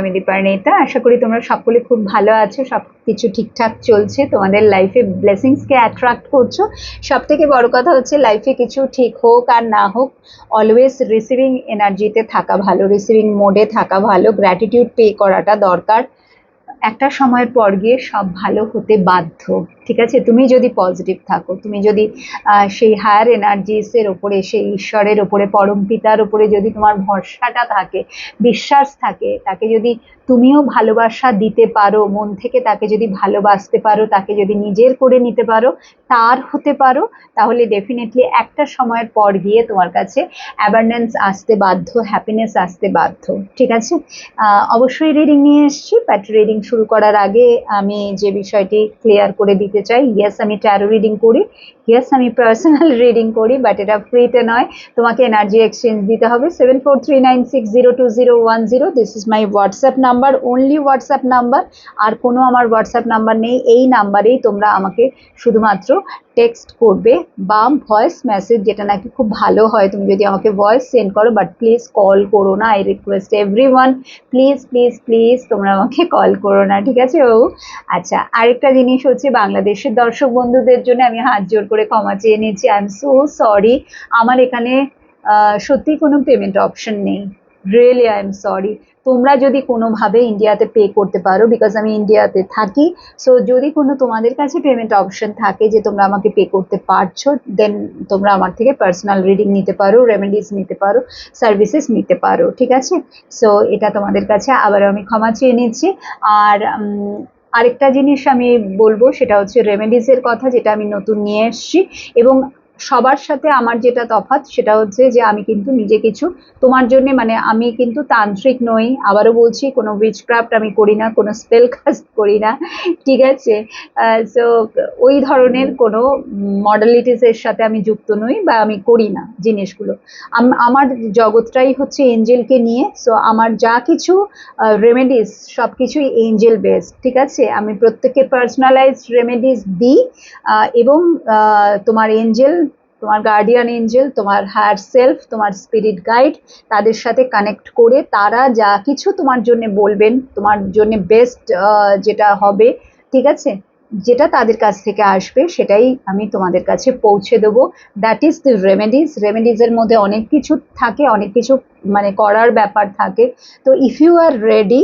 আমি দীপারণিতা আশা করি তোমরা সকলে খুব ভালো আছো সব কিছু ঠিকঠাক চলছে, তোমাদের লাইফে ব্লেসিংসকে অ্যাট্রাক্ট করছ। সব থেকে বড় কথা হচ্ছে লাইফে কিছু ঠিক হোক আর না হোক অলওয়েজ রিসিভিং এনার্জিতে থাকা ভালো রিসিভিং মোডে থাকা ভালো গ্র্যাটিটিউড পে করাটা দরকার। একটা সময়ের পর গিয়ে সব ভালো হতে বাধ্য। ঠিক আছে? তুমি যদি পজিটিভ থাকো, তুমি যদি সেই হায়ার এনার্জিসের ওপরে, সেই ঈশ্বরের ওপরে, পরম পিতার ওপরে যদি তোমার ভরসাটা থাকে, বিশ্বাস থাকে, তাকে যদি তুমিও ভালোবাসা দিতে পারো, মন থেকে তাকে যদি ভালোবাসতে পারো, তাকে যদি নিজের করে নিতে পারো, তার হতে পারো, তাহলে ডেফিনেটলি একটা সময়ের পর গিয়ে তোমার কাছে অ্যাবান্ডেন্স আসতে বাধ্য হ্যাপিনেস আসতে বাধ্য, ঠিক আছে? অবশ্যই রিডিং নিয়ে এসেছি বাট রিডিং শুরু করার আগে আমি যে বিষয়টি ক্লিয়ার করে দিতে চাই ইয়েস আমি ট্যারো রিডিং করি। ইয়েস আমি পার্সোনাল রিডিং করি বাট এটা ফ্রিতে নয়। তোমাকে এনার্জি এক্সচেঞ্জ দিতে হবে। Seven four three nine six zero two zero one zero this is my WhatsApp number only WhatsApp number আর কোনো আমার হোয়াটসঅ্যাপ নাম্বার নেই, এই নাম্বারেই তোমরা আমাকে শুধুমাত্র টেক্সট করবে বা ভয়েস মেসেজ যেটা নাকি খুব ভালো হয়। তুমি যদি আমাকে ভয়েস সেন্ড করো বাট প্লিজ কল করো না I request everyone please please please তোমরা আমাকে কল করো না, ঠিক আছে ও আচ্ছা আরেকটা জিনিস হচ্ছে বাংলাদেশের দর্শক বন্ধুদের জন্য আমি হাত জোর করে ক্ষমা চেয়ে নিচ্ছি আই এম সো সরি আমার এখানে সত্যি কোনো পেমেন্ট অপশন নেই। রিয়েলি আই এম সরি তোমরা যদি কোনোভাবে ইন্ডিয়াতে পে করতে পারো বিকজ আমি ইন্ডিয়াতে থাকি সো যদি কোনো তোমাদের কাছে পেমেন্ট অপশন থাকে যে তোমরা আমাকে পে করতে পারছ দেন তোমরা আমার থেকে পার্সোনাল রিডিং নিতে পারো রেমেডিস নিতে পারো সার্ভিসেস নিতে পারো, ঠিক আছে? সো এটা তোমাদের কাছে আবার আমি ক্ষমা চেয়ে নিচ্ছি। আর আরেকটা জিনিস আমি বলব সেটা হচ্ছে রেমেডিসের কথা যেটা আমি নতুন নিয়ে এসছি। এবং সবার সাথে আমার যেটা তফাৎ সেটা হচ্ছে যে আমি কিন্তু নিজে কিছু, তোমার জন্য মানে আমি কিন্তু তান্ত্রিক নই, আবারও বলছি কোনো উইচক্রাফট আমি করি না, কোনো স্পেল কাস্ট করি না, ঠিক আছে? সো ওই ধরনের কোনো মডেলিটিসের সাথে আমি যুক্ত নই বা আমি করি না জিনিসগুলো। আমার জগৎটাই হচ্ছে এঞ্জেলকে নিয়ে সো আমার যা কিছু রেমেডিস সব কিছুই এঞ্জেল বেসড ঠিক আছে? আমি প্রত্যেকের পার্সোনালাইজড রেমেডিস দিই এবং তোমার এঞ্জেল তোমার গার্ডিয়ান এঞ্জেল তোমার হায়ার সেলফ তোমার স্পিরিট গাইড তাদের সাথে কানেক্ট করে তারা যা কিছু তোমার জন্য বলবেন, তোমার জন্য বেস্ট যেটা হবে, ঠিক আছে? যেটা তাদের কাছ থেকে আসবে, সেটাই আমি তোমাদের কাছে পৌঁছে দেবো। দ্যাট ইজ দি রেমেডিস রেমেডিসের মধ্যে অনেক কিছু থাকে, অনেক কিছু মানে করার ব্যাপার থাকে। তো if you are ready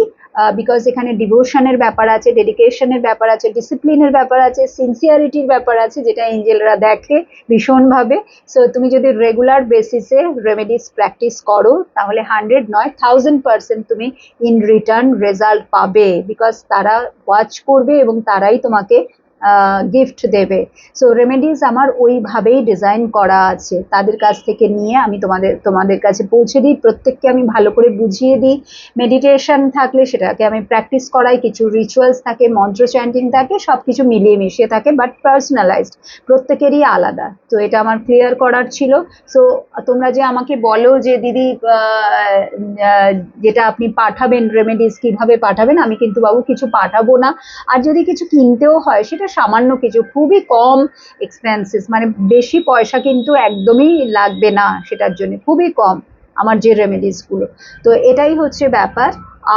because এখানে ডিভোশনের ব্যাপার আছে ডেডিকেশনের ব্যাপার আছে ডিসিপ্লিনের ব্যাপার আছে সিনসিয়ারিটির ব্যাপার আছে, যেটা এঞ্জেলরা দেখে ভীষণভাবে। সো তুমি যদি রেগুলার বেসিসে রেমেডিস প্র্যাকটিস করো, তাহলে হান্ড্রেড নয় থাউজেন্ড পার্সেন্ট তুমি ইন রিটার্ন রেজাল্ট পাবে। বিকজ তারা ওয়াচ করবে এবং তারাই তোমাকে গিফট দেবে। সো রেমেডিস আমার ওইভাবেই ডিজাইন করা আছে। তাদের কাছ থেকে নিয়ে আমি তোমাদের তোমাদের কাছে পৌঁছে দিই। প্রত্যেককে আমি ভালো করে বুঝিয়ে দিই। মেডিটেশন থাকলে সেটাকে আমি প্র্যাকটিস করাই। কিছু রিচুয়ালস থাকে, মন্ত্র চ্যান্টিং থাকে সব কিছু মিলিয়ে মিশিয়ে থাকে বাট পার্সোনালাইজড প্রত্যেকেরই আলাদা। তো এটা আমার ক্লিয়ার করার ছিল। সো তোমরা যে আমাকে বলো যে, দিদি যেটা আপনি পাঠাবেন রেমেডিস কীভাবে পাঠাবেন? আমি কিন্তু বাবু কিছু পাঠাবো না। আর যদি কিছু কিনতেও হয়, সেটা সামান্য কিছু, খুবই কম এক্সপেন্সেস মানে বেশি পয়সা কিন্তু একদমই লাগবে না সেটার জন্য, খুবই কম আমার যে রেমেডিসগুলো তো এটাই হচ্ছে ব্যাপার।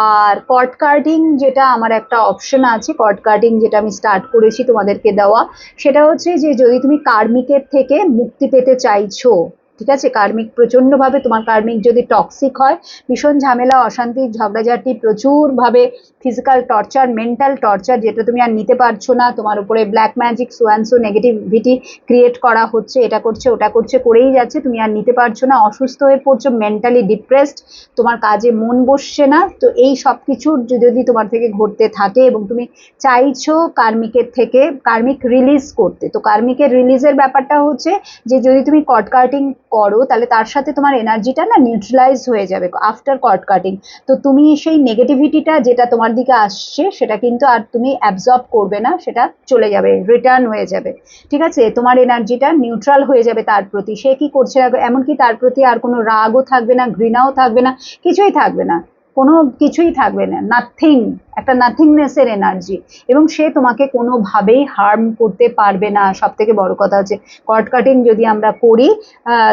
আর কট কার্ডিং যেটা আমার একটা অপশন আছে কট কার্ডিং যেটা আমি স্টার্ট করেছি তোমাদেরকে দেওয়া, সেটা হচ্ছে যে যদি তুমি কার্মিকের থেকে মুক্তি পেতে চাইছো ঠিক আছে? কার্মিক প্রচণ্ডভাবে তোমার কার্মিক যদি টক্সিক হয়, ভীষণ ঝামেলা, অশান্তি, ঝগড়াঝাটি, প্রচুরভাবে ফিজিক্যাল টর্চার মেন্টাল টর্চার যেটা তুমি আর নিতে পারছ না, তোমার উপরে ব্ল্যাক ম্যাজিক সোয়ানসো নেগেটিভিটি ক্রিয়েট করা হচ্ছে, এটা করছে, ওটা করছে, করেই যাচ্ছে, তুমি আর নিতে পারছ না, অসুস্থ হয়ে পড়ছো মেন্টালি ডিপ্রেসড তোমার কাজে মন বসছে না, তো এই সব কিছুর যদি তোমার থেকে ঘটতে থাকে এবং তুমি চাইছো কার্মিকের থেকে, কার্মিক রিলিজ করতে, তো কার্মিকের রিলিজের ব্যাপারটা হচ্ছে যে যদি তুমি কট কাটিং করো, তাহলে তার সাথে তোমার এনার্জিটা না নিউট্রালাইজ হয়ে যাবে আফটার কট কাটিং তো তুমি সেই নেগেটিভিটিটা যেটা তোমার দিকে আসছে, সেটা কিন্তু আর তুমি অ্যাবজর্ব করবে না, সেটা চলে যাবে রিটার্ন হয়ে যাবে। ঠিক আছে? তোমার এনার্জিটা নিউট্রাল হয়ে যাবে তার প্রতি। সে কি করছে? এমনকি তার প্রতি আর কোনো রাগও থাকবে না, ঘৃণাও থাকবে না, কিছুই থাকবে না। কোনো কিছুই থাকবে না নাথিং একটা নাথিংনেসের এনার্জি এবং সে তোমাকে কোনোভাবেই হার্ম করতে পারবে না। সব থেকে বড় কথা হচ্ছে কট কাটিং যদি আমরা করি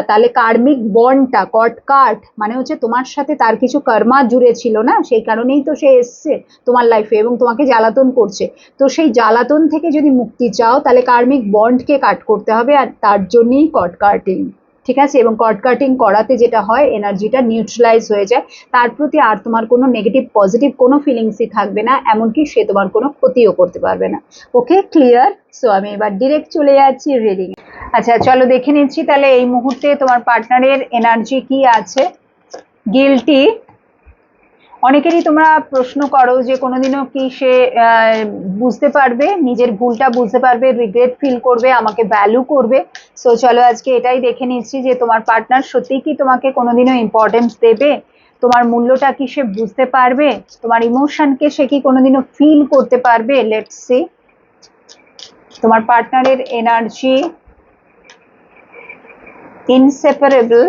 তাহলে কার্মিক বন্ডটা কট কাট মানে হচ্ছে তোমার সাথে তার কিছু কর্মা জুড়ে ছিল না, সেই কারণেই তো সে এসছে তোমার লাইফে এবং তোমাকে জ্বালাতন করছে। তো সেই জ্বালাতন থেকে যদি মুক্তি চাও, তাহলে কার্মিক বন্ডকে কাট করতে হবে আর তার জন্যই কট কাটিং ঠিক আছে? এবং কট কাটিং করাতে যেটা হয় এনার্জিটা নিউট্রালাইজ হয়ে যায়। তার প্রতি আর তোমার কোনো নেগেটিভ পজিটিভ কোনো ফিলিংসই থাকবে না, এমনকি সে তোমার কোনো ক্ষতিও করতে পারবে না। ওকে ক্লিয়ার সো আমি এবার ডিরেক্ট চলে যাচ্ছি রিডিং আচ্ছা চলো দেখে নিচ্ছি তাহলে এই মুহূর্তে তোমার পার্টনারের এনার্জি কি আছে? গিলটি অনেকেরই তোমরা প্রশ্ন করো যে কোনোদিনও কি সে বুঝতে পারবে, নিজের ভুলটা বুঝতে পারবে রিগ্রেট ফিল করবে, আমাকে ভ্যালু করবে। সো চলো আজকে এটাই দেখে নিচ্ছি যে তোমার পার্টনার সত্যিই কি তোমাকে কোনোদিনও ইম্পর্টেন্স দেবে? তোমার মূল্যটা কি সে বুঝতে পারবে? তোমার ইমোশনকে সে কি কোনোদিনও ফিল করতে পারবে? লেটস সি তোমার পার্টনারের এনার্জি ইনসেপারেবল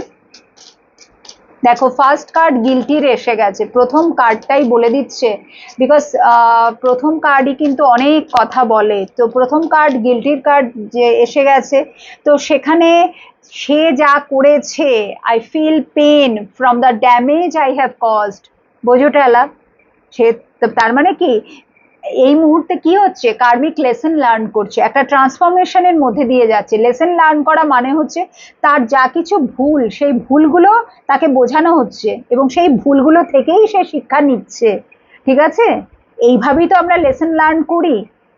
দেখো ফার্স্ট কার্ড গিলটির এসে গেছে। প্রথম কার্ডটাই বলে দিচ্ছে। বিকজ প্রথম কার্ডই কিন্তু অনেক কথা বলে। তো প্রথম কার্ড গিলটির কার্ড যে এসে গেছে, তো সেখানে সে যা করেছে I feel pain from the damage I have caused বোঝো টেলা সে তার মানে কি? এই মুহূর্তে কি হচ্ছে? কার্মিক লেসন লার্ন করছে। একটা ট্রান্সফরমেশনের মধ্যে দিয়ে যাচ্ছে। লেসন লার্ন করা মানে হচ্ছে তার যা কিছু ভুল, সেই ভুলগুলো তাকে বোঝানো হচ্ছে এবং সেই ভুলগুলো থেকেই সে শিক্ষা নিচ্ছে। ঠিক আছে? এইভাবেই তো আমরা লেসন লার্ন করি।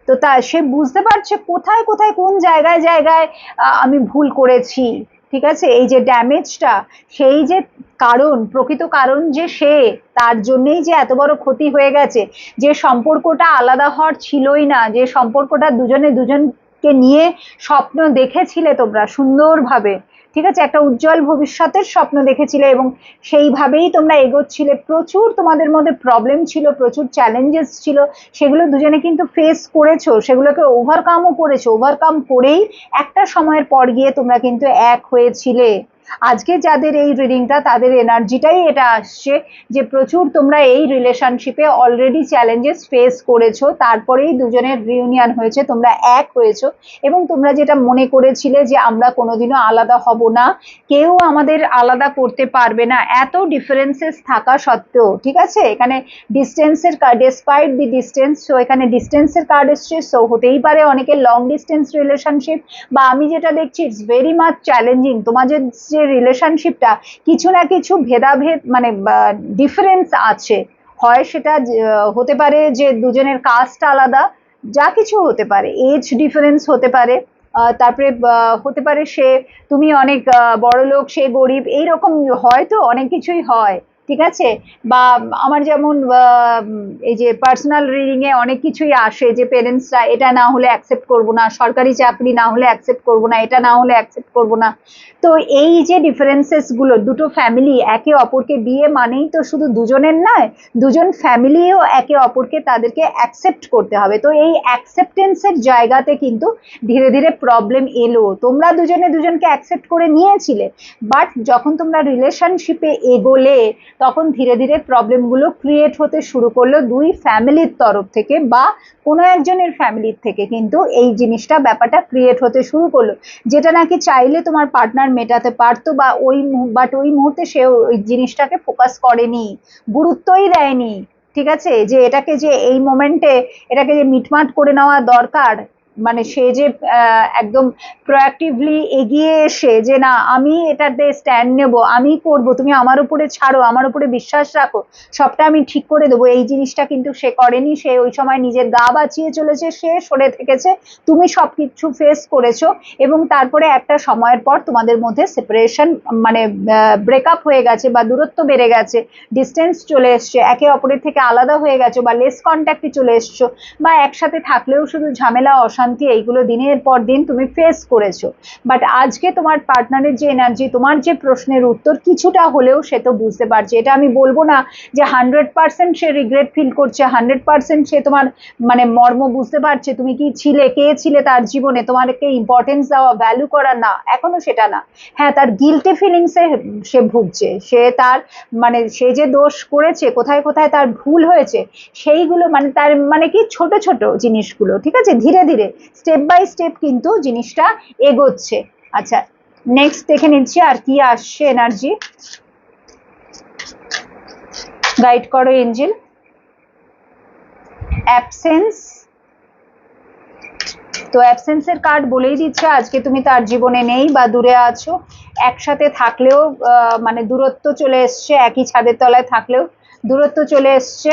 তো তা, সে বুঝতে পারছে কোথায় কোথায়, কোন জায়গায় জায়গায় আমি ভুল করেছি। ঠিক আছে? এই যে ড্যামেজটা, সেই যে কারণ, প্রকৃত কারণ যে সে, তার জন্যেই যে এত বড় ক্ষতি হয়ে গেছে, যে সম্পর্কটা আলাদা হওয়ার ছিলই না, যে সম্পর্কটা দুজনে দুজনকে নিয়ে স্বপ্ন দেখেছিলে তোমরা সুন্দরভাবে। ঠিক আছে? একটা উজ্জ্বল ভবিষ্যতের স্বপ্ন দেখেছিলে এবং সেইভাবেই তোমরা এগোচ্ছিলে। প্রচুর তোমাদের মধ্যে প্রবলেম ছিল, প্রচুর চ্যালেঞ্জেস ছিল। সেগুলো দুজনে কিন্তু ফেস করেছ, সেগুলোকে ওভারকামও করেছ। ওভারকাম করেই একটা সময়ের পর গিয়ে তোমরা কিন্তু এক হয়েছিলে। আজকে যাদের এই রিডিংটা তাদের এনার্জিটাই এটা আসছে যে প্রচুর তোমরা এই রিলেশনশিপে অলরেডি চ্যালেঞ্জেস ফেস করেছ। তারপরেই দুজনের রিউনিয়ন হয়েছে, তোমরা এক হয়েছো এবং তোমরা যেটা মনে করেছিলে যে আমরা কোনোদিনও আলাদা হব না, কেউ আমাদের আলাদা করতে পারবে না। এত ডিফারেন্সেস থাকা সত্ত্বেও, ঠিক আছে? এখানে ডিস্টেন্সের card despite the distance so এখানে ডিস্টেন্সের কার্ড এসছে সো হতেই পারে অনেকে লং ডিস্টেন্স রিলেশনশিপ বা আমি যেটা দেখছি ইটস ভেরি মাচ চ্যালেঞ্জিং তোমাদের যে রিলেশনশিপটা কিছু না কিছু ভেদাভেদ মানে ডিফারেন্স আছে। হয় সেটা যে- হতে পারে যে দুজনের কাস্ট আলাদা, যা কিছু হতে পারে। এজ ডিফারেন্স হতে পারে। তারপরে হতে পারে সে, তুমি অনেক বড় লোক সে গরিব, এইরকম হয়তো অনেক কিছুই হয়। ঠিক আছে? বা আমার যেমন এই যে পার্সোনাল রিডিং এ অনেক কিছুই আসে যে পেরেন্টসরা এটা না হলে অ্যাকসেপ্ট করব না, সরকারি চাকরি না হলে অ্যাকসেপ্ট করব না, এটা না হলে অ্যাকসেপ্ট করব না। তো এই যে ডিফারেন্সেসগুলো, দুটো ফ্যামিলি একে অপরকে বিয়ে মানেই তো শুধু দুজনের নয়, দুজন ফ্যামিলিও একে অপরকে তাদেরকে অ্যাকসেপ্ট করতে হবে। তো এই অ্যাকসেপ্টেন্সের জায়গাতে কিন্তু ধীরে ধীরে প্রবলেম এলো। তোমরা দুজনে দুজনকে অ্যাকসেপ্ট করে নিয়েছিলে বাট যখন তোমরা রিলেশনশিপে এগোলে তখন ধীরে ধীরে প্রবলেমগুলো ক্রিয়েট হতে শুরু করল দুই ফ্যামিলির তরফ থেকে বা কোনো একজনের ফ্যামিলির থেকে। কিন্তু এই জিনিসটা, ব্যাপারটা ক্রিয়েট হতে শুরু করল। যেটা নাকি চাইলে তোমার পার্টনার মেটাতে পারতো বা ওই বাট ওই মুহূর্তে সে ওই জিনিসটাকে ফোকাস করেনি, গুরুত্বই দেয়নি। ঠিক আছে? যে এটাকে যে এই মোমেন্টে এটাকে যে মিটমাট করে নেওয়া দরকার মানে সে যে একদম প্রোয়াক্টিভলি এগিয়ে এসে যে, না, আমি এটাতে স্ট্যান্ড নেব, আমি করব, তুমি আমার উপরে ছাড়ো, আমার উপরে বিশ্বাস রাখো, সবটা আমি ঠিক করে দেবো। এই জিনিসটা কিন্তু সে করেনি, সে ওই সময় নিজের গা বাঁচিয়ে চলেছে, সে সরে থেকেছে, তুমি সব কিছু ফেস করেছ এবং তারপরে একটা সময়ের পর তোমাদের মধ্যে সেপারেশন মানে ব্রেকআপ হয়ে গেছে বা দূরত্ব বেড়ে গেছে ডিস্টেন্স চলে এসছে, একে অপরের থেকে আলাদা হয়ে গেছো বা লেস কন্ট্যাক্টে চলে এসছো বা একসাথে থাকলেও শুধু ঝামেলা, অশান্তি অশান্তি এইগুলো দিনের পর দিন তুমি ফেস করেছ। বাট আজকে তোমার পার্টনারের যে এনার্জি তোমার যে প্রশ্নের উত্তর কিছুটা হলেও সে তো বুঝতে পারছে। এটা আমি বলব না যে হান্ড্রেড পার্সেন্ট সে রিগ্রেট ফিল করছে হান্ড্রেড পার্সেন্ট সে তোমার মানে মর্ম বুঝতে পারছে, তুমি কি ছিলে, কে ছিলে তার জীবনে, তোমাকে ইম্পর্টেন্স দেওয়া ভ্যালু করা না, এখনও সেটা না। হ্যাঁ তার গিলটি ফিলিংসে সে ভুগছে, সে তার মানে সে যে দোষ করেছে, কোথায় কোথায় তার ভুল হয়েছে, সেইগুলো মানে তার মানে কি ছোট ছোট জিনিসগুলো, ঠিক আছে? ধীরে ধীরে স্টেপ বাই স্টেপ কিন্তু জিনিসটা এগোচ্ছে। আচ্ছা নেক্সট দেখে নিচ্ছি আর কি আসছে এনার্জি গাইড করো এঞ্জেল অ্যাবসেন্স তো অ্যাবসেন্সের কার্ড বলেই দিচ্ছে, আজকে তুমি তার জীবনে নেই বা দূরে আছো। একসাথে থাকলেও মানে দূরত্ব চলে এসছে, একই ছাদের তলায় থাকলেও দূরত্ব চলে এসছে।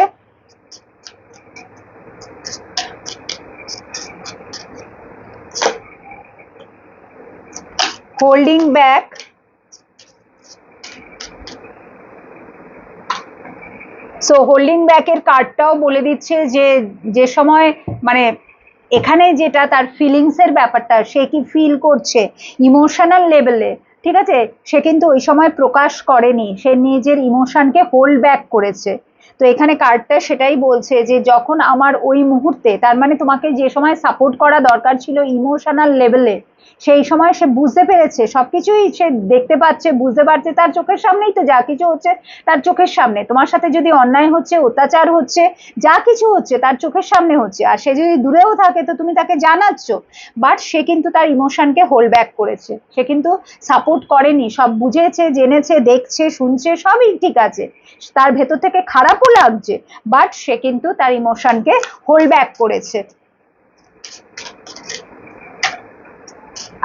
হোল্ডিং ব্যাক সো হোল্ডিং ব্যাকের কার্ডটাও বলে দিচ্ছে যে যে সময় মানে এখানে যেটা তার ফিলিংসের ব্যাপারটা, সে কি ফিল করছে ইমোশনাল লেভেলে ঠিক আছে? সে কিন্তু ওই সময় প্রকাশ করেনি, সে নিজের ইমোশনকে হোল্ড ব্যাক করেছে। তো এখানে কার্ডটা সেটাই বলছে যে, যখন আমার ওই মুহূর্তে, তার মানে তোমাকে যে সময় সাপোর্ট করা দরকার ছিল ইমোশনাল লেভেলে সেই সময় সে বুঝতে পেরেছে, সবকিছুই সে দেখতে পাচ্ছে, বুঝতে পারছে, তার চোখের সামনেই তো যা কিছু হচ্ছে, তার চোখের সামনে। তোমার সাথে যদি অন্যায় হচ্ছে, অত্যাচার হচ্ছে, যা কিছু হচ্ছে, তার চোখের সামনে হচ্ছে। আর সে যদি দূরেও থাকে, তো তুমি তাকে জানাচ্ছ। বাট সে কিন্তু তার ইমোশনকে হোল্ড ব্যাক করেছে। সে কিন্তু সাপোর্ট করেনি, সব বুঝেছে, জেনেছে, দেখছে, শুনছে, সবই ঠিক আছে। তার ভেতর থেকে খারাপও লাগছে বাট সে কিন্তু তার ইমোশনকে হোল্ড ব্যাক করেছে।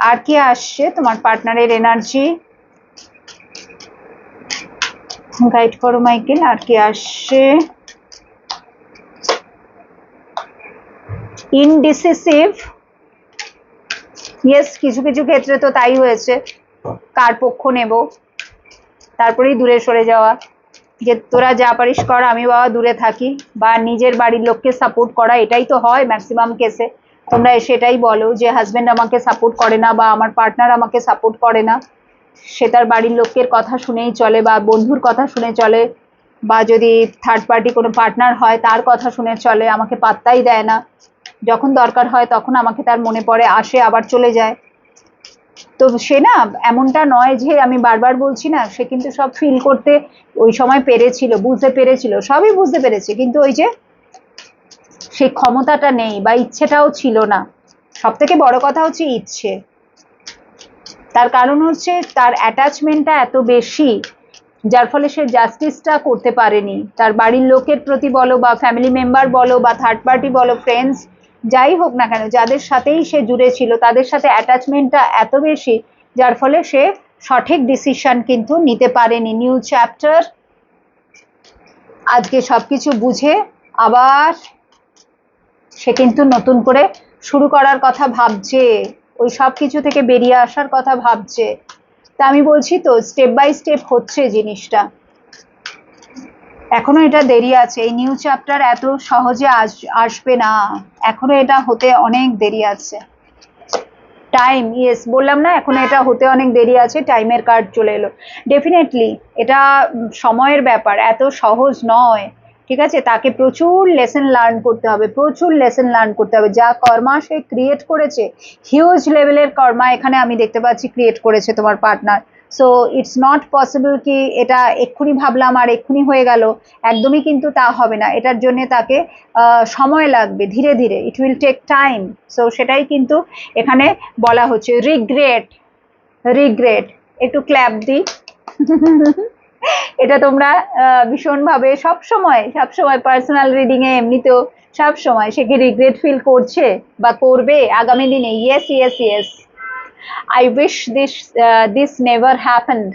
আর কি আসছে? তোমার পার্টনারের এনার্জি গাইড করো মাইকেল আর কি আসছে? ইনডিসিসিভ ইয়েস কিছু কিছু ক্ষেত্রে তো তাই হয়েছে। কার পক্ষ নেব? তারপরেই দূরে সরে যাওয়া। যে তোরা যা পারিস কর, আমি বাবা দূরে থাকি। বা নিজের বাড়ির লোককে সাপোর্ট করা, এটাই তো হয় ম্যাক্সিমাম কেসে তোমরা সেটাই বলো যে হাজবেন্ড আমাকে সাপোর্ট করে না বা আমার পার্টনার আমাকে সাপোর্ট করে না। সে তার বাড়ির লোকের কথা শুনেই চলে বা বন্ধুর কথা শুনে চলে বা যদি থার্ড পার্টি কোনো পার্টনার হয় তার কথা শুনে চলে, আমাকে পাত্তাই দেয় না। যখন দরকার হয় তখন আমাকে তার মনে পড়ে, আসে, আবার চলে যায়। তো সে না এমনটা নয় যে আমি বারবার বলছি না, সে কিন্তু সব ফিল করতে ওই সময় পেরেছিল, বুঝতে পেরেছিল, সবই বুঝতে পেরেছে। কিন্তু ওই যে সেই ক্ষমতাটা নেই বা ইচ্ছেটাও ছিল না। সব থেকে বড় কথা হচ্ছে ইচ্ছে। তার কারণ হচ্ছে তার অ্যাটাচমেন্টটা এত বেশি, যার ফলে সে জাস্টিসটা করতে পারেনি। তার বাড়ির লোকের প্রতি বলো বা ফ্যামিলি মেম্বার বলো বা থার্ড পার্টি বলো ফ্রেন্ডস যাই হোক না কেন, যাদের সাথেই সে জুড়ে ছিল, তাদের সাথে অ্যাটাচমেন্টটা এত বেশি, যার ফলে সে সঠিক ডিসিশন কিন্তু নিতে পারেনি। নিউ চ্যাপ্টার আজকে সবকিছু বুঝে আবার সে কিন্তু নতুন করে শুরু করার কথা ভাবছে, ওই সব কিছু থেকে বেরিয়ে আসার কথা ভাবছে। তা আমি বলছি তো স্টেপ বাই স্টেপ হচ্ছে জিনিসটা। এখনও এটা দেরি আছে, এই নিউ চ্যাপ্টার এত সহজে আস, আসবে না। এখনও এটা হতে অনেক দেরি আছে। টাইম ইয়েস বললাম না, এখনও এটা হতে অনেক দেরি আছে টাইমের কার্ড চলে এলো। ডেফিনেটলি এটা সময়ের ব্যাপার, এত সহজ নয়। ঠিক আছে? তাকে প্রচুর লেসন লার্ন করতে হবে, প্রচুর লেসন লার্ন করতে হবে। যা কর্মা সে ক্রিয়েট করেছে হিউজ লেভেলের কর্মা এখানে আমি দেখতে পাচ্ছি ক্রিয়েট করেছে তোমার partner so it's not possible কি এটা এক্ষুনি ভাবলাম আর এক্ষুনি হয়ে গেল। একদমই কিন্তু তা হবে না। এটার জন্য তাকে সময় লাগবে ধীরে ধীরে। It will take time so সেটাই কিন্তু এখানে বলা হচ্ছে। রিগ্রেট রিগ্রেট একটু ক্ল্যাপ দিই। এটা তোমরা ভীষণভাবে সব সময় সব সময় পার্সোনাল রিডিং এ এমনিতেও সব সময় সে কি রিগ্রেট ফিল করছে বা করবে আগামী দিনে? Yes yes yes I wish this this never happened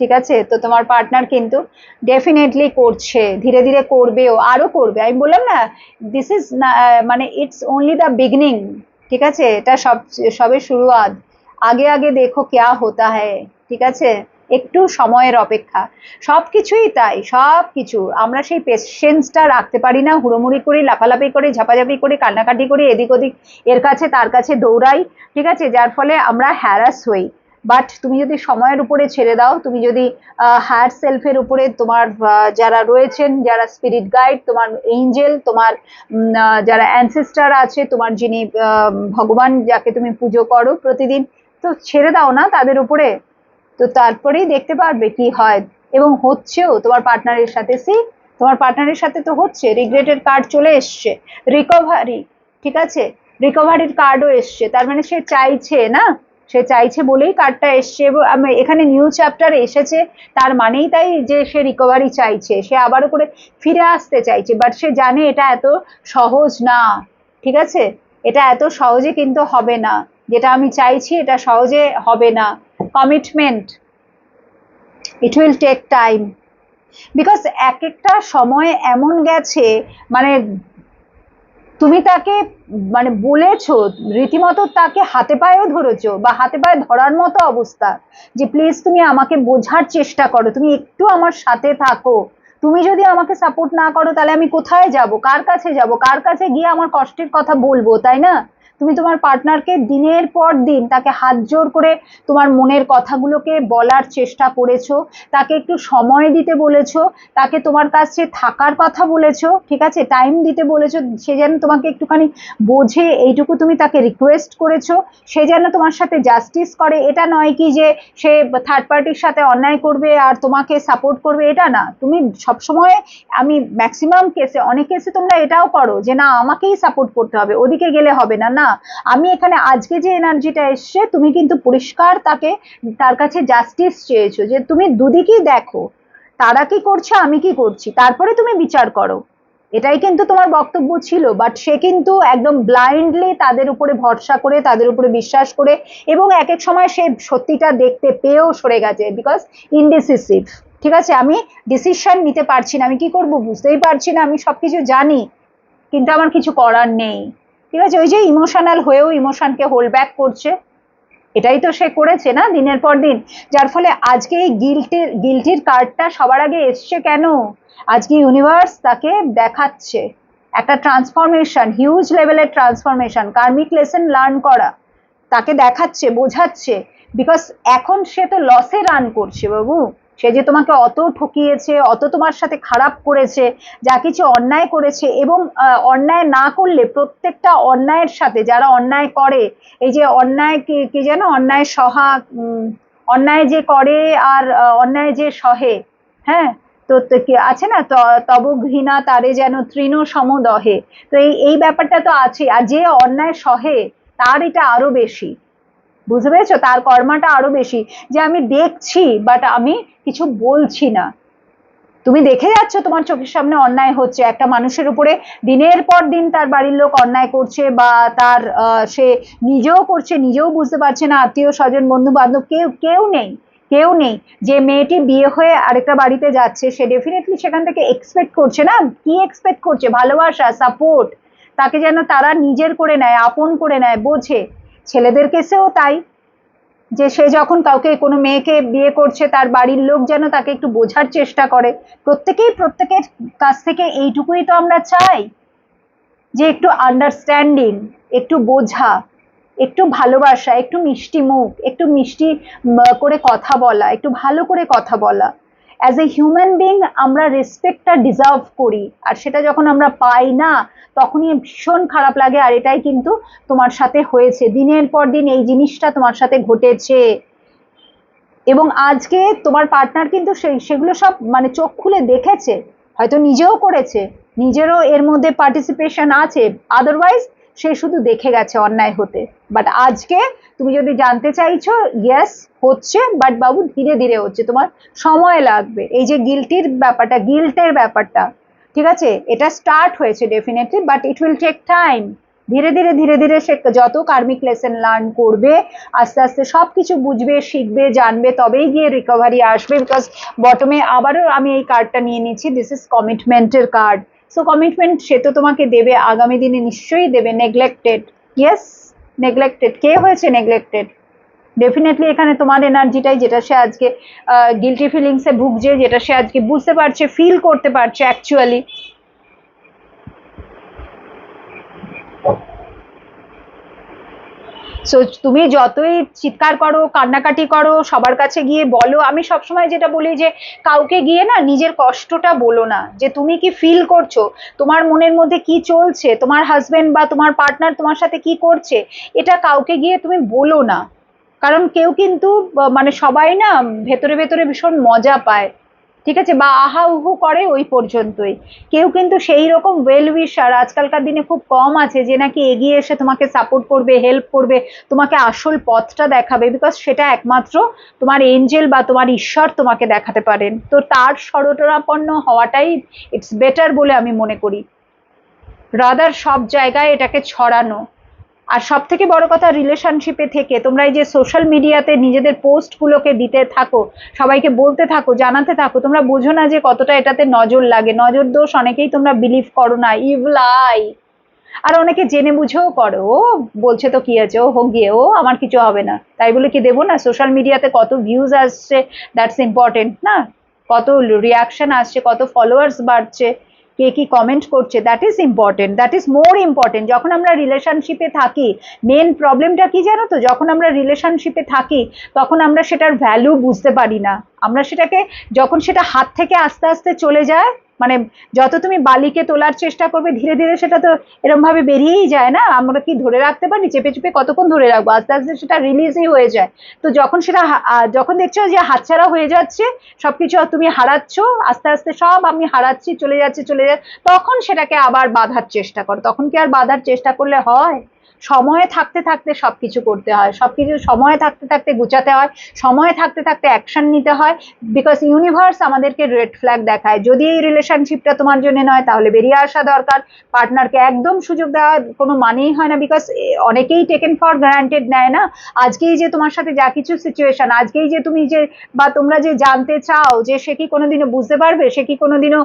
ঠিক আছে? তো তোমার পার্টনার কিন্তু ডেফিনেটলি করছে, ধীরে ধীরে করবেও আরও করবে। আমি বললাম না দিস ইজ মানে ইটস অনলি দ্য বিগিনিং ঠিক আছে? এটা সব, সবে শুরুয়াত। আগে আগে দেখো, ক্যা হতা হ্যায়, ঠিক আছে? একটু সময়ের অপেক্ষা। সব কিছুই তাই সব কিছু আমরা সেই পেশেন্সটা রাখতে পারি না, হুড়োমুড়ি করি, লাফালাফি করি, ঝাপাঝাপি করি, কান্নাকাটি করি, এদিক ওদিক, এর কাছে তার কাছে দৌড়াই, ঠিক আছে? যার ফলে আমরা হ্যারাস হই। বাট তুমি যদি সময়ের উপরে ছেড়ে দাও, তুমি যদি হায়ার সেলফের উপরে তোমার যারা রয়েছেন, যারা স্পিরিট গাইড তোমার এঞ্জেল তোমার যারা অ্যানসেস্টার আছে, তোমার যিনি ভগবান যাকে তুমি পুজো করো প্রতিদিন, তো ছেড়ে দাও না তাদের উপরে। তো তারপরেই দেখতে পারবে কি হয়। এবং হচ্ছেও তোমার পার্টনারের সাথে সি তোমার পার্টনারের সাথে তো হচ্ছে রিগ্রেটের কার্ড চলে এসছে। রিকভারি ঠিক আছে? রিকভারির কার্ডও এসছে। তার মানে সে চাইছে, না? সে চাইছে বলেই কার্ডটা এসছে। এবং এখানে নিউ চ্যাপ্টার এসেছে, তার মানেই তাই যে সে রিকভারি চাইছে। সে আবারও করে ফিরে আসতে চাইছে বাট সে জানে এটা এত সহজ না, ঠিক আছে? এটা এত সহজে কিন্তু হবে না। যেটা আমি চাইছি, এটা সহজে হবে না। Commitment it will take time because এক একটা সময় এমন গেছে মানে তুমি তাকে মানে বলেছ, রীতিমতো তাকে হাতে পায়েও ধরেছো বা হাতে পায়ে ধরার মতো অবস্থা যে প্লিজ তুমি আমাকে বোঝার চেষ্টা করো, তুমি একটু আমার সাথে থাকো। তুমি যদি আমাকে সাপোর্ট না করো, তাহলে আমি কোথায় যাব? কার কাছে যাব? কার কাছে গিয়ে আমার কষ্টের কথা বলব, তাই না? তুমি তোমার পার্টনারকে দিনের পর দিন তাকে হাত জোর করে তোমার মনের কথাগুলোকে বলার চেষ্টা করেছ, তাকে একটু সময় দিতে বলেছ, তাকে তোমার কাছে থাকার কথা বলেছ, ঠিক আছে? টাইম দিতে বলেছ, সে যেন তোমাকে একটুখানি বোঝে, এইটুকু তুমি তাকে রিকোয়েস্ট করেছ, সে যেন তোমার সাথে জাস্টিস করে। এটা নয় কি যে সে থার্ড পার্টির সাথে অন্যায় করবে আর তোমাকে সাপোর্ট করবে, এটা না। তুমি সবসময়, আমি ম্যাক্সিমাম কেসে অনেক কেসে তোমরা এটাও করো যে, না, আমাকেই সাপোর্ট করতে হবে, ওদিকে গেলে হবে না। না আমি এখানে আজকে যে এনার্জিটা এসছে, তুমি কিন্তু পরিষ্কার তাকে, তার কাছে জাস্টিস চেয়েছো যে তুমি দুদিকেই দেখো, তারা কি করছে, আমি কি করছি, তারপরে তুমি বিচার করো। এটাই কিন্তু তোমার বক্তব্য ছিল বাট সে কিন্তু একদম ব্লাইন্ডলি তাদের উপরে ভরসা করে, তাদের উপরে বিশ্বাস করে, এবং এক এক সময় সে সত্যিটা দেখতে পেয়েও সরে গেছে বিকজ ইনডিসিসিভ ঠিক আছে, আমি ডিসিশন নিতে পারছি না, আমি কি করব বুঝতেই পারছি না, আমি সবকিছু জানি, কিন্তু আমার কিছু করার নেই। ঠিক আছে? ওই যে ইমোশনাল হয়েও ইমোশনকে হোল্ড ব্যাক করছে। এটাই তো সে করেছে না দিনের পর দিন। যার ফলে আজকে এই গিল্টির গিল্টির কার্ডটা সবার আগে এসছে কেন? আজকে ইউনিভার্স তাকে দেখাচ্ছে। একটা ট্রান্সফরমেশন হিউজ লেভেলের ট্রান্সফরমেশন কার্মিক লেসন লার্ন করা। তাকে দেখাচ্ছে, বোঝাচ্ছে। বিকজ এখন সে তো লসে রান করছে বাবু। সে যে তোমাকে অত ঠকিয়েছে, অত তোমার সাথে খারাপ করেছে, যা কিছু অন্যায় করেছে এবং অন্যায় না করলে প্রত্যেকটা অন্যায়ের সাথে যারা অন্যায় করে, এই যে অন্যায় কি যেন অন্যায় সহা অন্যায় যে করে আর অন্যায় যে সহে হ্যাঁ? তো আছে না? তব ঘৃণা তারে যেন তৃণ সমদহে তো এই এই ব্যাপারটা তো আছে আর যে অন্যায় সহে, তার এটা আরও বেশি। বুঝতে পেরেছ? তার কর্মাটা আরও বেশি যে আমি দেখছি বাট আমি কিছু বলছি না। তুমি দেখে যাচ্ছ তোমার চোখের সামনে অন্যায় হচ্ছে। একটা মানুষের উপরে দিনের পর দিন তার বাড়ির লোক অন্যায় করছে বা তার সে নিজেও করছে, নিজেও বুঝতে পারছে না। আত্মীয় স্বজন বন্ধু বান্ধব কেউ কেউ নেই কেউ নেই। যে মেয়েটি বিয়ে হয়ে আরেকটা বাড়িতে যাচ্ছে, সে ডেফিনেটলি সেখান থেকে এক্সপেক্ট করছে না। কি এক্সপেক্ট করছে? ভালোবাসা সাপোর্ট তাকে যেন তারা নিজের করে নেয়, আপন করে নেয়, বোঝে। ছেলেদের কেসেও তাই যে সে যখন কাউকে কোনো মেয়েকে বিয়ে করছে, তার বাড়ির লোক যেন তাকে একটু বোঝার চেষ্টা করে। প্রত্যেকেই, প্রত্যেকের কাছ থেকে এইটুকুই তো আমরা চাই, যে একটু আন্ডারস্ট্যান্ডিং একটু বোঝা, একটু ভালোবাসা, একটু মিষ্টি মুখ, একটু মিষ্টি করে কথা বলা, একটু ভালো করে কথা বলা। অ্যাজ এ হিউম্যান বিং আমরা রেসপেক্টটা ডিজার্ভ করি। আর সেটা যখন আমরা পাই না, তখনই ভীষণ খারাপ লাগে, আর এটাই কিন্তু তোমার সাথে হয়েছে। দিনের পর দিন এই জিনিসটা তোমার সাথে ঘটেছে। এবং আজকে তোমার পার্টনার কিন্তু সেই, সেগুলো সব মানে চোখ খুলে দেখেছে, হয়তো নিজেও করেছে, নিজেরও এর মধ্যে পার্টিসিপেশন আছে। আদারওয়াইজ সে শুধু দেখে গেছে অন্যায় হতে। বাট আজকে তুমি যদি জানতে চাইছো ইয়েস হচ্ছে বাট বাবু ধীরে ধীরে হচ্ছে। তোমার সময় লাগবে। এই যে গিল্টির ব্যাপারটা গিল্টের ব্যাপারটা, ঠিক আছে? এটা স্টার্ট হয়েছে definitely but it will take time ধীরে ধীরে ধীরে ধীরে সে যত কার্মিক লেসন লার্ন করবে, আস্তে আস্তে সব কিছু বুঝবে, শিখবে, জানবে, তবেই গিয়ে রিকভারি আসবে। বিকজ বটমে আবারও আমি এই কার্ডটা নিয়ে নিচ্ছি। দিস ইজ কমিটমেন্টের কার্ড সো কমিটমেন্ট সে তো তোমাকে দেবে, আগামী দিনে নিশ্চয়ই দেবে। নেগলেক্টেড ইয়েস নেগলেক্টেড কে হয়েছে নেগলেক্টেড ডেফিনেটলি এখানে তোমার এনার্জিটাই যেটা সে আজকে গিলটি ফিলিংসে ভুগছে, যেটা সে আজকে বুঝতে পারছে ফিল করতে পারছে অ্যাকচুয়ালি সো তুমি যতই চিৎকার করো, কান্নাকাটি করো, সবার কাছে গিয়ে বলো, আমি সবসময় যেটা বলি যে, কাউকে গিয়ে না নিজের কষ্টটা বলো না। যে, তুমি কি ফিল করছ? তোমার মনের মধ্যে কি চলছে? তোমার হাজবেন্ড বা তোমার পার্টনার তোমার সাথে কি করছে? এটা কাউকে গিয়ে তুমি বলো না। কারণ কেউ কিন্তু মানে সবাই না ভেতরে ভেতরে ভীষণ মজা পায়। ঠিক আছে? বা আহা উহু করে ওই পর্যন্তই। কেউ কিন্তু সেই রকম ওয়েল উইশার আজকালকার দিনে খুব কম আছে যে নাকি এগিয়ে এসে তোমাকে সাপোর্ট করবে হেল্প করবে, তোমাকে আসল পথটা দেখাবে বিকজ সেটা একমাত্র তোমার এঞ্জেল বা তোমার ঈশ্বর তোমাকে দেখাতে পারেন। তো তার সরটরাপন্ন হওয়াটাই ইটস বেটার বলে আমি মনে করি। রাদার সব জায়গায় এটাকে ছড়ানো। আর সব থেকে বড় কথা রিলেশনশিপে থেকে তোমরা এই যে সোশ্যাল মিডিয়াতে নিজেদের পোস্টগুলোকে দিতে থাকো, সবাইকে বলতে থাকো, জানাতে থাকো, তোমরা বোঝো না যে কতটা এটাতে নজর লাগে। নজর দোষ অনেকেই তোমরা বিলিভ করো না ইভলাই আর অনেকে জেনে বুঝেও করো, ও বলছে তো কি আছে, ও হোক গিয়ে, ও আমার কিছু হবে না। তাই বলে কি দেবো না? সোশ্যাল মিডিয়াতে কত ভিউজ আসছে দ্যাটস ইম্পর্টেন্ট না? কত রিয়াকশন আসছে, কত ফলোয়ার্স বাড়ছে কে কি কমেন্ট করছে that is important that is more important যখন আমরা রিলেশনশিপে থাকি মেন প্রবলেমটা কি জানো তো? যখন আমরা রিলেশনশিপে থাকি, তখন আমরা সেটার ভ্যালু বুঝতে পারি না। আমরা সেটাকে যখন সেটা হাত থেকে আস্তে আস্তে চলে যায় মানে যত তুমি বালিকে তোলার চেষ্টা করবে, ধীরে ধীরে সেটা তো এরকম ভাবে বেরিয়েই যায় না? আমরা কি ধরে রাখতে পারি? চেপে চেপে কতক্ষণ ধরে রাখব? আস্তে আস্তে সেটা রিলিজই হয়ে যায়। তো যখন সেটা যখন দেখছ যে হাতছাড়া হয়ে যাচ্ছে, সবকিছু তুমি হারাচ্ছ, আস্তে আস্তে সব আমি হারাচ্ছি, চলে যাচ্ছে চলে যাচ্ছে, তখন সেটাকে আবার বাঁধার চেষ্টা করো। তখন কি আর বাঁধার চেষ্টা করলে হয়? সময়ে থাকতে থাকতে সবকিছু করতে হয়। সবকিছু সময়ে থাকতে থাকতে গুছাতে হয়। সময়ে থাকতে থাকতে অ্যাকশন নিতে হয়। বিকজ ইউনিভার্স আমাদেরকে রেড ফ্ল্যাগ দেখায়। যদি এই রিলেশনশিপটা তোমার জন্য নয়, তাহলে বেরিয়ে আসা দরকার। পার্টনারকে একদম সুযোগ দেওয়ার কোনো মানেই হয় না। বিকজ অনেকেই টেকেন ফর গ্রান্টেড নেয় না। আজকেই যে তোমার সাথে যা কিছু সিচুয়েশন আজকেই যে তুমি যে বা তোমরা যে জানতে চাও যে সে কি কোনোদিনও বুঝতে পারবে, সে কি কোনোদিনও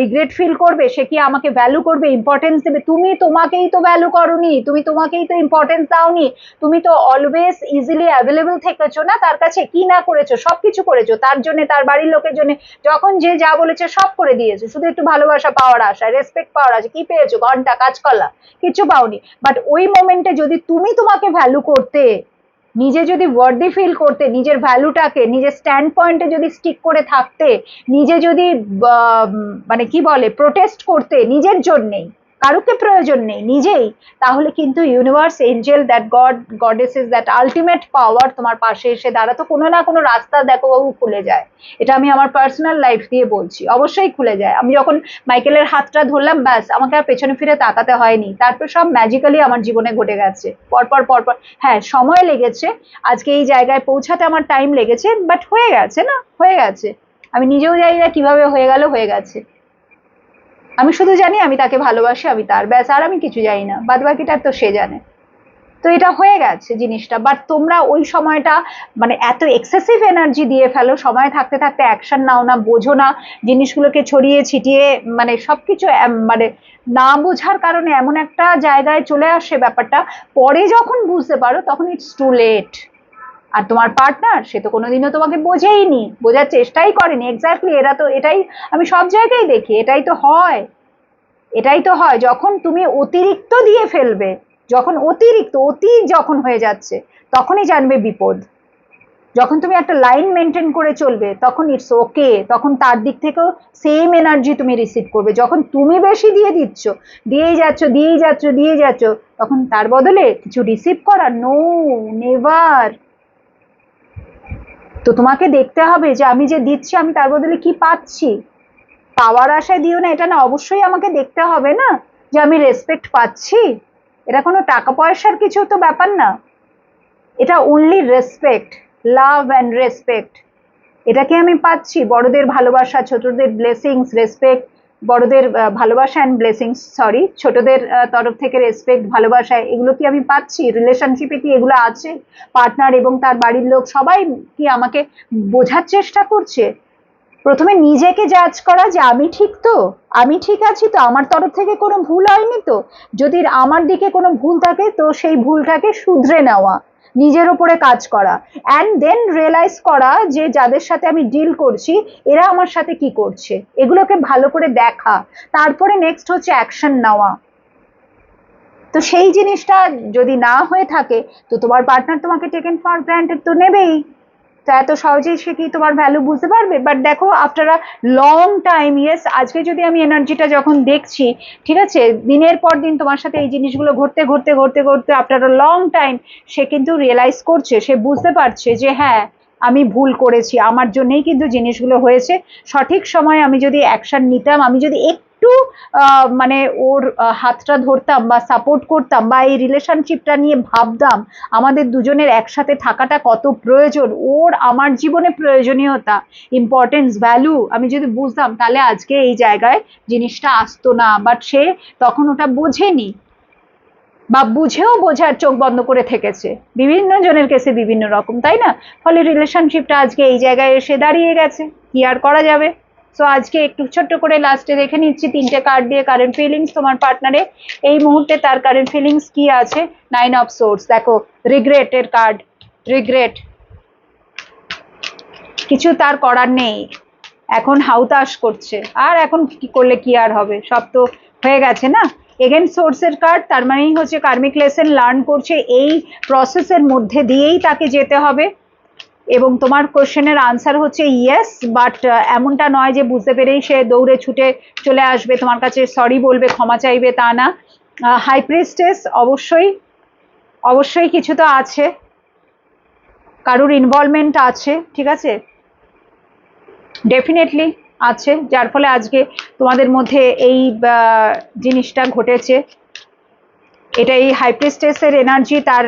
রিগ্রেট ফিল করবে, সে কি আমাকে ভ্যালু করবে ইম্পর্টেন্স দেবে, তুমি তোমাকেই তো ভ্যালু করনি। তুমি তোমাকেই তো ইম্পর্টেন্স দাওনি। তুমি তো অলওয়েজ ইজিলি অ্যাভেলেবল থেকেছো না, তার কাছে কি না করেছ সব কিছু করেছ, তার জন্য, তার বাড়ির লোকের জন্য, যখন যে যা বলেছে সব করে দিয়েছ। শুধু একটু ভালোবাসা পাওয়ার আশা রেসপেক্ট পাওয়ার আছে কি পেয়েছ? ঘণ্টা কাজকলা কিছু পাওনি। বাট ওই মোমেন্টে যদি তুমি তোমাকে ভ্যালু করতে, নিজে যদি ওয়ার্ডি ফিল করতে, নিজের ভ্যালুটাকে নিজের স্ট্যান্ড পয়েন্টে যদি স্টিক করে থাকতে, নিজে যদি মানে কি বলে প্রোটেস্ট করতে, নিজের জন্যেই কারুকে প্রয়োজন নেই, নিজেই। তাহলে কিন্তু universe angel that god goddess is that ultimate power তোমার পাশে এসে দাঁড়াতো, কোনো না কোনো রাস্তা দেখো বাবু খুলে যায়। এটা আমি আমার পার্সোনাল লাইফ দিয়ে বলছি, অবশ্যই খুলে যায়। আমি যখন মাইকেলের হাতটা ধরলাম, ব্যাস, আমাকে আর পেছনে ফিরে তাকাতে হয়নি। তারপর সব ম্যাজিক্যালি আমার জীবনে ঘটে গেছে। পরপর পরপর হ্যাঁ সময় লেগেছে। আজকে এই জায়গায় পৌঁছাতে আমার টাইম লেগেছে বাট হয়ে গেছে না? হয়ে গেছে। আমি নিজেও জানি না কীভাবে হয়ে গেল, হয়ে গেছে। আমি শুধু জানি আমি তাকে ভালোবাসি, আমি তার ব্যাস, আর আমি কিছু জানি না। বাদ বাকিটার তো সে জানে। তো এটা হয়ে গেছে জিনিসটা। বাট তোমরা ওই সময়টা মানে এত এক্সেসিভ এনার্জি দিয়ে ফেলো, সময় থাকতে থাকতে অ্যাকশন নাও না, বোঝো না, জিনিসগুলোকে ছড়িয়ে ছিটিয়ে মানে সবকিছু এম- মানে না বোঝার কারণে এমন একটা জায়গায় চলে আসে ব্যাপারটা। পরে যখন বুঝতে পারো, তখন ইটস টু লেট আর তোমার পার্টনার সে তো কোনোদিনও তোমাকে বোঝেইনি, বোঝার চেষ্টাই করেনি এক্স্যাক্টলি এরা তো, এটাই আমি সব জায়গায় দেখি, এটাই তো হয়। এটাই তো হয়, যখন তুমি অতিরিক্ত দিয়ে ফেলবে, যখন অতিরিক্ত, অতি যখন হয়ে যাচ্ছে, তখনই জানবে বিপদ। যখন তুমি একটা লাইন মেনটেন করে চলবে, তখন ইটস ওকে তখন তার দিক থেকেও সেম এনার্জি তুমি রিসিভ করবে। যখন তুমি বেশি দিয়ে দিচ্ছ, দিয়েই যাচ্ছ দিয়েই যাচ্ছ দিয়ে যাচ্ছ, তখন তার বদলে কিছু রিসিভ করা নো নেভার তো তোমাকে দেখতে হবে যে আমি যে দিচ্ছি, আমি তার বদলে কি পাচ্ছি? পাওয়ার আশায় দিও না, এটা না, অবশ্যই আমাকে দেখতে হবে না যে আমি রেসপেক্ট পাচ্ছি? এটা কোনো টাকা পয়সার কিছু তো ব্যাপার না। এটা only respect love and respect এটাকে আমি পাচ্ছি, বড়দের ভালোবাসা, ছোটদের ব্লেসিংস রেসপেক্ট বড়দের ভালোবাসা অ্যান্ড ব্লেসিংস সরি ছোটদের তরফ থেকে রেসপেক্ট ভালোবাসা, এগুলো কি আমি পাচ্ছি? রিলেশনশিপে কি এগুলো আছে? পার্টনার এবং তার বাড়ির লোক সবাই কি আমাকে বোঝার চেষ্টা করছে? প্রথমে নিজেকে জাজ করা যে আমি ঠিক তো, আমি ঠিক আছি তো, আমার তরফ থেকে কোনো ভুল হয়নি তো? যদি আমার দিকে কোনো ভুল থাকে, তো সেই ভুলটাকে শুধরে নেওয়া। নিজের ওপরে কাজ করা। অ্যান্ড দেন রিয়েলাইজ করা যে যাদের সাথে আমি ডিল করছি, এরা আমার সাথে কি করছে? এগুলোকে ভালো করে দেখা। তারপরে নেক্সট হচ্ছে অ্যাকশন নেওয়া। তো সেই জিনিসটা যদি না হয়ে থাকে, তো তোমার পার্টনার তোমাকে টেকেন ফর গ্রান্টেড তো নেবেই। তা এত সহজেই সে কি তোমার ভ্যালু বুঝতে পারবে? বাট দেখো after a long time yes আজকে যদি আমি এনার্জিটা যখন দেখছি, ঠিক আছে, দিনের পর দিন তোমার সাথে এই জিনিসগুলো ঘটতে ঘটতে ঘটতে ঘটতে আফটার আ লং টাইম সে কিন্তু রিয়েলাইজ করছে, সে বুঝতে পারছে যে হ্যাঁ আমি ভুল করেছি, আমার জন্যই কিন্তু জিনিসগুলো হয়েছে। সঠিক সময়ে আমি যদি অ্যাকশন নিতাম, আমি যদি একটু মানে ওর হাতটা ধরতাম বা সাপোর্ট করতাম বা এই রিলেশনশিপটা নিয়ে ভাবতাম, আমাদের দুজনের একসাথে থাকাটা কত প্রয়োজন? ওর আমার জীবনে প্রয়োজনীয়তা ইম্পর্টেন্স ভ্যালু আমি যদি বুঝতাম, তাহলে আজকে এই জায়গায় জিনিসটা আসতো না। বাট সে তখন ওটা বোঝেনি। বা বুঝেও বোঝার চোখ বন্ধ করে থেকেছে। বিভিন্ন জনের কেসে বিভিন্ন রকম, তাই না? ফলে রিলেশনশিপটা আজকে এই জায়গায় এসে দাঁড়িয়ে গেছে। কি আর করা যাবে? সো আজকে একটু ছোট্ট করে লাস্টে দেখে নিচ্ছি তিনটে কার্ড দিয়ে কারেন্ট ফিলিংস তোমার পার্টনারে এই মুহূর্তে তার কারেন্ট ফিলিংস কি আছে? নাইন অফ সোর্স দেখো রিগ্রেটের কার্ড রিগ্রেট কিছু তার করার নেই। এখন হাউতাস করছে। আর এখন কি করলে কি আর হবে? সব তো হয়ে গেছে না? এগেন সোর্সের কার্ড তার মানেই হচ্ছে কার্মিক লেসেন লার্ন করছে। এই প্রসেসের মধ্যে দিয়েই তাকে যেতে হবে। এবং তোমার কোশ্চেনের আনসার হচ্ছে ইয়েস বাট এমনটা নয় যে বুঝতে পেরেই সে দৌড়ে ছুটে চলে আসবে। তোমার কাছে সরি বলবে, ক্ষমা চাইবে তা না। হাই প্রিস্টেস অবশ্যই অবশ্যই কিছু তো আছে। কারুর ইনভলভমেন্ট আছে, ঠিক আছে? ডেফিনেটলি আছে, যার ফলে আজকে তোমাদের মধ্যে এই জিনিসটা ঘটেছে। এটা এই হাইপ্রিস্টেসের এনার্জি তার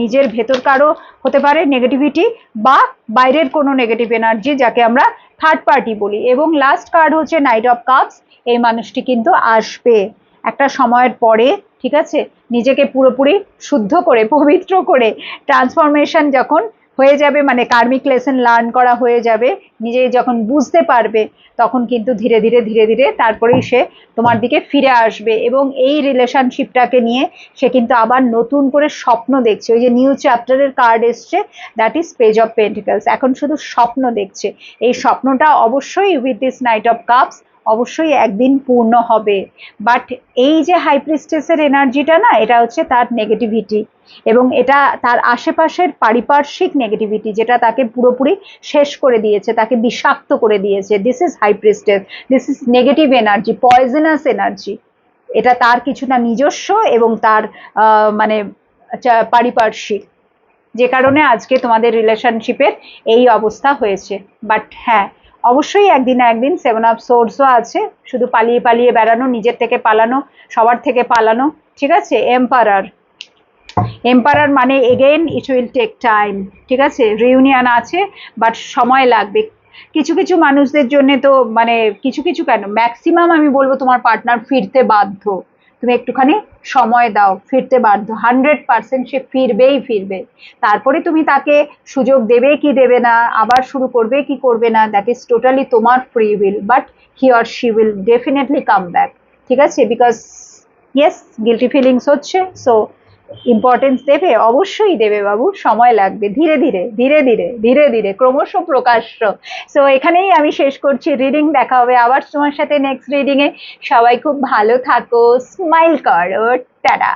নিজের ভেতরকারও হতে পারে নেগেটিভিটি বা বাইরের কোনো নেগেটিভ এনার্জি যাকে আমরা থার্ড পার্টি বলি। এবং লাস্ট কার্ড হচ্ছে নাইট অফ কাপস এই মানুষটি কিন্তু আসবে একটা সময়ের পরে, ঠিক আছে? নিজেকে পুরোপুরি শুদ্ধ করে, পবিত্র করে ট্রান্সফরমেশন যখন হয়ে যাবে মানে কার্মিক লেসন লার্ন করা হয়ে যাবে নিজে যখন বুঝতে পারবে, তখন কিন্তু ধীরে ধীরে ধীরে ধীরে তারপরেই সে তোমার দিকে ফিরে আসবে এবং এই রিলেশনশিপটাকে নিয়ে সে কিন্তু আবার নতুন করে স্বপ্ন দেখছে। ওই যে নিউ চ্যাপ্টারের কার্ড এসছে that is page of pentacles এখন শুধু স্বপ্ন দেখছে। এই স্বপ্নটা অবশ্যই with this knight of cups অবশ্যই একদিন পূর্ণ হবে। বাট এই যে হাইপ্রিস্টেসের এনার্জিটা না, এটা হচ্ছে তার নেগেটিভিটি এবং এটা তার আশেপাশের পারিপার্শ্বিক নেগেটিভিটি যেটা তাকে পুরোপুরি শেষ করে দিয়েছে, তাকে বিষাক্ত করে দিয়েছে। This is high priestess this is negative energy poisonous energy এটা তার কিছু না, নিজস্ব এবং তার মানে পারিপার্শ্বিক। যে কারণে আজকে তোমাদের রিলেশনশিপের এই অবস্থা হয়েছে। বাট হ্যাঁ অবশ্যই একদিন না একদিন সেভেন অফ সোর্সও আছে। শুধু পালিয়ে পালিয়ে বেড়ানো, নিজের থেকে পালানো, সবার থেকে পালানো, ঠিক আছে? এম্পারার এম্পারার মানে again it will take time ঠিক আছে? রিউনিয়ন আছে বাট সময় লাগবে। কিছু কিছু মানুষদের জন্য তো মানে কিছু কিছু কেন? ম্যাক্সিমাম আমি বলব তোমার পার্টনার ফিরতে বাধ্য। তুমি একটুখানি সময় দাও, ফিরতে বাধ্য হান্ড্রেড পার্সেন্ট সে ফিরবেই ফিরবে। তারপরে তুমি তাকে সুযোগ দেবে কি দেবে না, আবার শুরু করবে কি করবে না দ্যাট ইজ টোটালি তোমার free will but he or she will definitely come back ঠিক আছে? বিকজ ইয়েস গিলটি ফিলিংস হচ্ছে সো ইম্পর্টেন্স দেবে, অবশ্যই দেবে বাবু, সময় লাগবে, ধীরে ধীরে ধীরে ধীরে ধীরে ধীরে, ক্রমশ প্রকাশ্য। সো এখানেই আমি শেষ করছি রিডিং দেখা হবে আবার তোমার সাথে নেক্সট রিডিং এ সবাই খুব ভালো থাকো স্মাইল করো, টাটা।